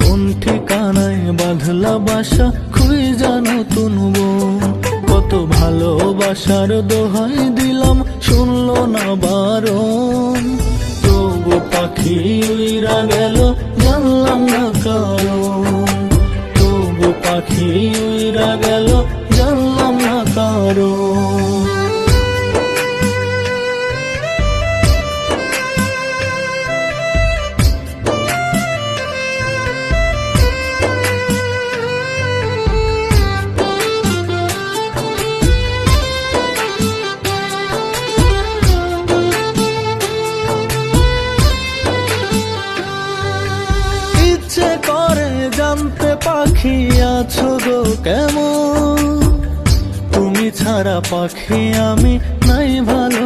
কোন ঠিকানায় বাঁধলা বাসা? খুই জানো তুন কত ভালোবাসার দোহাই দিলাম, শুনলো না বারণ। তবু পাখি উইরা গেল, জানলাম না কারণ। তবু পাখি উইরা গেল, জানলাম না কারণ। ইচ্ছে করে জানতে পাখি আছো গো কেমন? তুমি ছাড়া পাখি আমি নাই ভালো